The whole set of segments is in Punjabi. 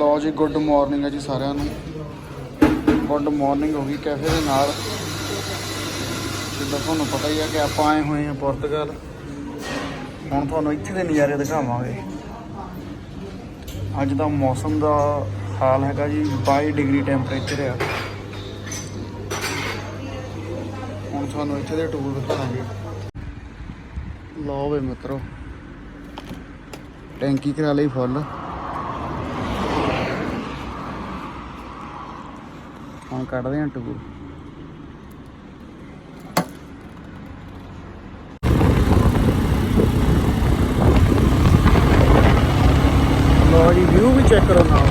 ਲਓ ਜੀ ਗੁੱਡ ਮਾਰਨਿੰਗ ਹੈ ਜੀ ਸਾਰਿਆਂ ਨੂੰ। ਗੁੱਡ ਮਾਰਨਿੰਗ ਹੋ ਗਈ ਕੈਫੇ ਦੇ ਨਾਲ। ਜਿੱਦਾਂ ਤੁਹਾਨੂੰ ਪਤਾ ਹੀ ਹੈ ਕਿ ਆਪਾਂ ਆਏ ਹੋਏ ਹਾਂ ਪੁਰਤਗਾਲ। ਹੁਣ ਤੁਹਾਨੂੰ ਇੱਥੇ ਦੇ ਨਜ਼ਾਰੇ ਦਿਖਾਵਾਂਗੇ। ਅੱਜ ਦਾ ਮੌਸਮ ਦਾ ਹਾਲ ਹੈਗਾ ਜੀ 22 ਡਿਗਰੀ ਟੈਂਪਰੇਚਰ ਆ। ਹੁਣ ਤੁਹਾਨੂੰ ਇੱਥੇ ਦੇ ਟੂਰ ਦਿਖਾਵਾਂਗੇ। ਲਓ ਵੇ ਮਿੱਤਰੋ, ਟੈਂਕੀ ਕਰਾ ਲਈ ਫੁੱਲ ਹੁਣ ਕੱਢਦੇ ਹਾਂ ਟੂਰ। ਲੋ ਜੀ ਵਿਊ ਵੀ ਚੈੱਕ ਕਰੋ ਨਾਲ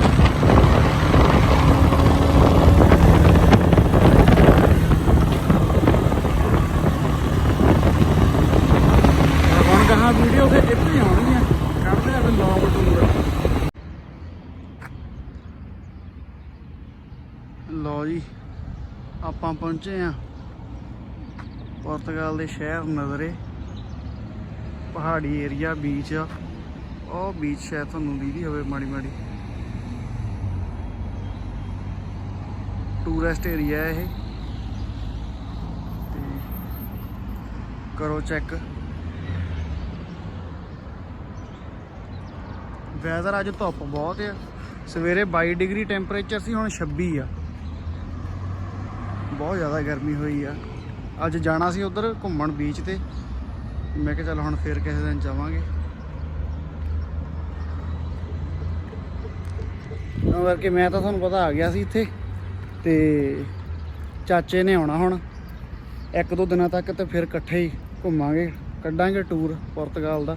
ਹੁਣ ਕਹਾ ਵੀਡੀਓ ਤੇ ਇੱਥੇ ਹੀ ਆਉਣਗੀਆਂ ਕੱਢਦੇ ਆ ਫਿਰ ਲੌਂਗ ਟੂਰ ਲੋ ਜੀ, ਆਪਾਂ ਪਹੁੰਚੇ ਆ ਪੁਰਤਗਾਲ ਦੇ ਸ਼ਹਿਰ ਨਜ਼ਰੇ। ਪਹਾੜੀ ਏਰੀਆ ਬੀਚ ਆ। ਉਹ ਬੀਚ ਸ਼ਾਇਦ ਤੁਹਾਨੂੰ ਦੀਦੀ ਹੋਵੇ ਮਾੜੀ ਮਾੜੀ। ਟੂਰਿਸਟ ਏਰੀਆ ਇਹ। ਤੇ ਕਰੋ ਚੈੱਕ ਵੈਦਰ ਅੱਜ ਧੁੱਪ ਬਹੁਤ ਆ। ਸਵੇਰੇ 22 ਡਿਗਰੀ ਟੈਂਪਰੇਚਰ ਸੀ, ਹੁਣ 26 ਆ। ਬਹੁਤ ਜ਼ਿਆਦਾ ਗਰਮੀ ਹੋਈ ਆ। ਅੱਜ ਜਾਣਾ ਸੀ ਉਧਰ ਘੁੰਮਣ ਬੀਚ ਤੇ। ਮੈਂ ਕਿਹਾ ਚੱਲ ਹੁਣ ਫੇਰ ਕਿਸੇ ਦਿਨ ਜਾਵਾਂਗੇ। ਤਾਂ ਕਰਕੇ ਮੈਂ ਤਾਂ ਤੁਹਾਨੂੰ ਪਤਾ ਆ ਗਿਆ ਸੀ ਇੱਥੇ ਤੇ ਚਾਚੇ ਨੇ ਆਉਣਾ ਹੁਣ। ਇੱਕ ਦੋ ਦਿਨਾਂ ਤੱਕ ਤੇ ਫਿਰ ਇਕੱਠੇ ਹੀ ਘੁੰਮਾਂਗੇ। ਕੱਢਾਂਗੇ ਟੂਰ ਪੁਰਤਗਾਲ ਦਾ।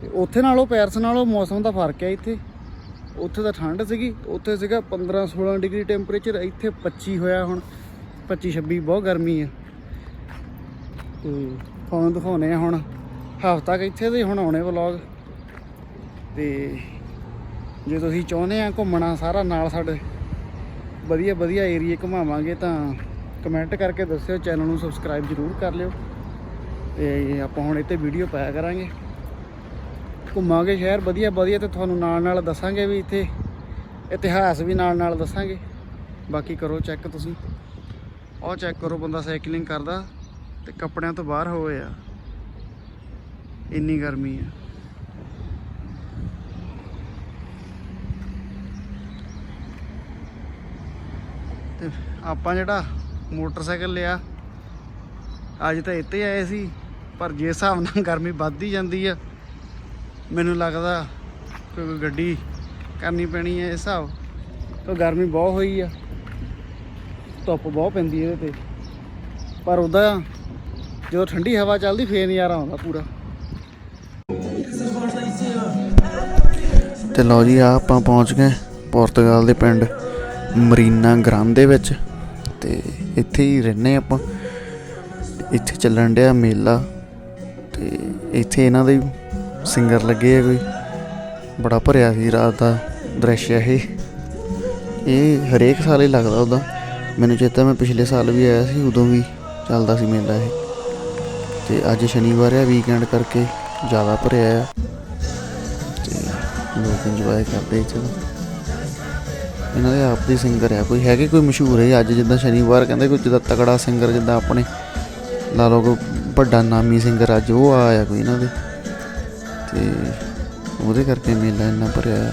ਤੇ ਉੱਥੇ ਨਾਲੋਂ, ਪੈਰਸ ਨਾਲੋਂ ਮੌਸਮ ਦਾ ਫ਼ਰਕ ਹੈ ਇੱਥੇ। ਉੱਥੇ ਤਾਂ ਠੰਡ ਸੀਗੀ, ਉੱਥੇ ਸੀਗਾ 15 16 ਡਿਗਰੀ ਟੈਂਪਰੇਚਰ ਇੱਥੇ 25 ਹੋਇਆ ਹੁਣ 25 26 ਬਹੁਤ ਗਰਮੀ ਆ। ਤੇ ਤੁਹਾਨੂੰ ਦਿਖਾਉਨੇ ਆ ਹੁਣ, ਹਫ਼ਤਾ ਤੱਕ ਇੱਥੇ ਦੇ ਹੁਣ ਆਉਣੇ ਵਲੌਗ ਤੇ ਜੇ ਤੁਸੀਂ ਚਾਹੁੰਦੇ ਆ ਘੁੰਮਣਾ ਸਾਰਾ ਨਾਲ ਸਾਡੇ ਵਧੀਆ ਵਧੀਆ ਏਰੀਏ ਘੁਮਾਵਾਂਗੇ ਤਾਂ ਕਮੈਂਟ ਕਰਕੇ ਦੱਸਿਓ ਚੈਨਲ ਨੂੰ ਸਬਸਕ੍ਰਾਈਬ ਜ਼ਰੂਰ ਕਰ ਲਿਓ। ਤੇ ਆਪਾਂ ਹੁਣ ਇੱਥੇ ਵੀਡੀਓ ਪਾਇਆ ਕਰਾਂਗੇ। ਘੁੰਮਾਂਗੇ ਸ਼ਹਿਰ, ਵਧੀਆ ਵਧੀਆ ਤੇ ਤੁਹਾਨੂੰ ਨਾਲ ਨਾਲ ਦੱਸਾਂਗੇ ਵੀ ਇੱਥੇ ਇਤਿਹਾਸ ਵੀ ਨਾਲ ਨਾਲ ਦੱਸਾਂਗੇ। ਬਾਕੀ ਕਰੋ ਚੈੱਕ ਤੁਸੀਂ। ਉਹ ਚੈੱਕ ਕਰੋ ਬੰਦਾ ਸਾਈਕਲਿੰਗ ਕਰਦਾ ਤੇ ਕੱਪੜਿਆਂ ਤੋਂ ਬਾਹਰ ਹੋਏ ਆ। ਇੰਨੀ ਗਰਮੀ ਆ। ਤੇ ਆਪਾਂ ਜਿਹੜਾ ਮੋਟਰਸਾਈਕਲ ਲਿਆ, ਅੱਜ ਤਾਂ ਇੱਥੇ ਆਏ ਸੀ, ਪਰ ਜੇ ਹਿਸਾਬ ਨਾਲ ਗਰਮੀ ਵੱਧਦੀ ਜਾਂਦੀ ਆ। ਮੈਨੂੰ ਲੱਗਦਾ ਕੋਈ ਗੱਡੀ ਕਰਨੀ ਪੈਣੀ ਹੈ ਇਸ ਹਿਸਾਬ। ਤੋਂ ਗਰਮੀ ਬਹੁਤ ਹੋਈ ਆ। ਧੁੱਪ ਬਹੁਤ ਪੈਂਦੀ ਇਹਦੇ ਤੇ। ਪਰ ਉਹਦਾ ਜਦੋਂ ਠੰਡੀ ਹਵਾ ਚੱਲਦੀ, ਫੇਰ ਨਜ਼ਾਰਾ ਆਉਂਦਾ ਪੂਰਾ। ਤੇ ਲਓ ਜੀ ਆ ਆਪਾਂ ਪਹੁੰਚ ਗਏ ਪੁਰਤਗਾਲ ਦੇ ਪਿੰਡ ਮਰੀਨਾ ਗ੍ਰਾਂਦੇ ਵਿੱਚ। ਤੇ ਇੱਥੇ ਹੀ ਰਹਿੰਦੇ ਆਪਾਂ। ਇੱਥੇ ਚੱਲਣ ਡਿਆ ਮੇਲਾ। ਤੇ ਇੱਥੇ ਇਹਨਾਂ ਦੇ ਸਿੰਗਰ ਲੱਗੇ ਆ ਕੋਈ। ਬੜਾ ਭਰਿਆ ਸੀ ਰਾਤ ਦਾ ਦ੍ਰਿਸ਼ ਇਹ। ਇਹ ਹਰੇਕ ਸਾਲ ਹੀ ਲੱਗਦਾ ਉਹਦਾ ਮੈਨੂੰ ਚੇਤਾ ਮੈਂ ਪਿਛਲੇ ਸਾਲ ਵੀ ਆਇਆ ਸੀ, ਉਦੋਂ ਵੀ ਚੱਲਦਾ ਸੀ ਮੇਲਾ ਇਹ। ਤੇ ਅੱਜ ਸ਼ਨੀਵਾਰ ਆ ਵੀਕਐਂਡ ਕਰਕੇ ਜ਼ਿਆਦਾ ਭਰਿਆ ਆ। ਤੇ ਲੋਕ ਇੰਜੋਏ ਕਰਦੇ ਇੱਥੇ ਇਹਨਾਂ ਦੇ ਆਪ ਦੀ ਸਿੰਗਰ ਆ। ਕੋਈ ਹੈਗੇ ਕੋਈ ਮਸ਼ਹੂਰ ਹੈ ਅੱਜ ਜਿੱਦਾਂ ਸ਼ਨੀਵਾਰ ਕਹਿੰਦੇ ਕੋਈ ਜਿੱਦਾਂ ਤਕੜਾ ਸਿੰਗਰ ਜਿੱਦਾਂ ਆਪਣੇ ਲਾ ਲਓ ਕੋਈ ਵੱਡਾ ਨਾਮੀ ਸਿੰਗਰ ਅੱਜ ਉਹ ਆਇਆ ਕੋਈ ਇਹਨਾਂ ਦੇ। ਤੇ ਉਹਦੇ ਕਰਕੇ ਮੇਲਾ ਇੰਨਾ ਭਰਿਆ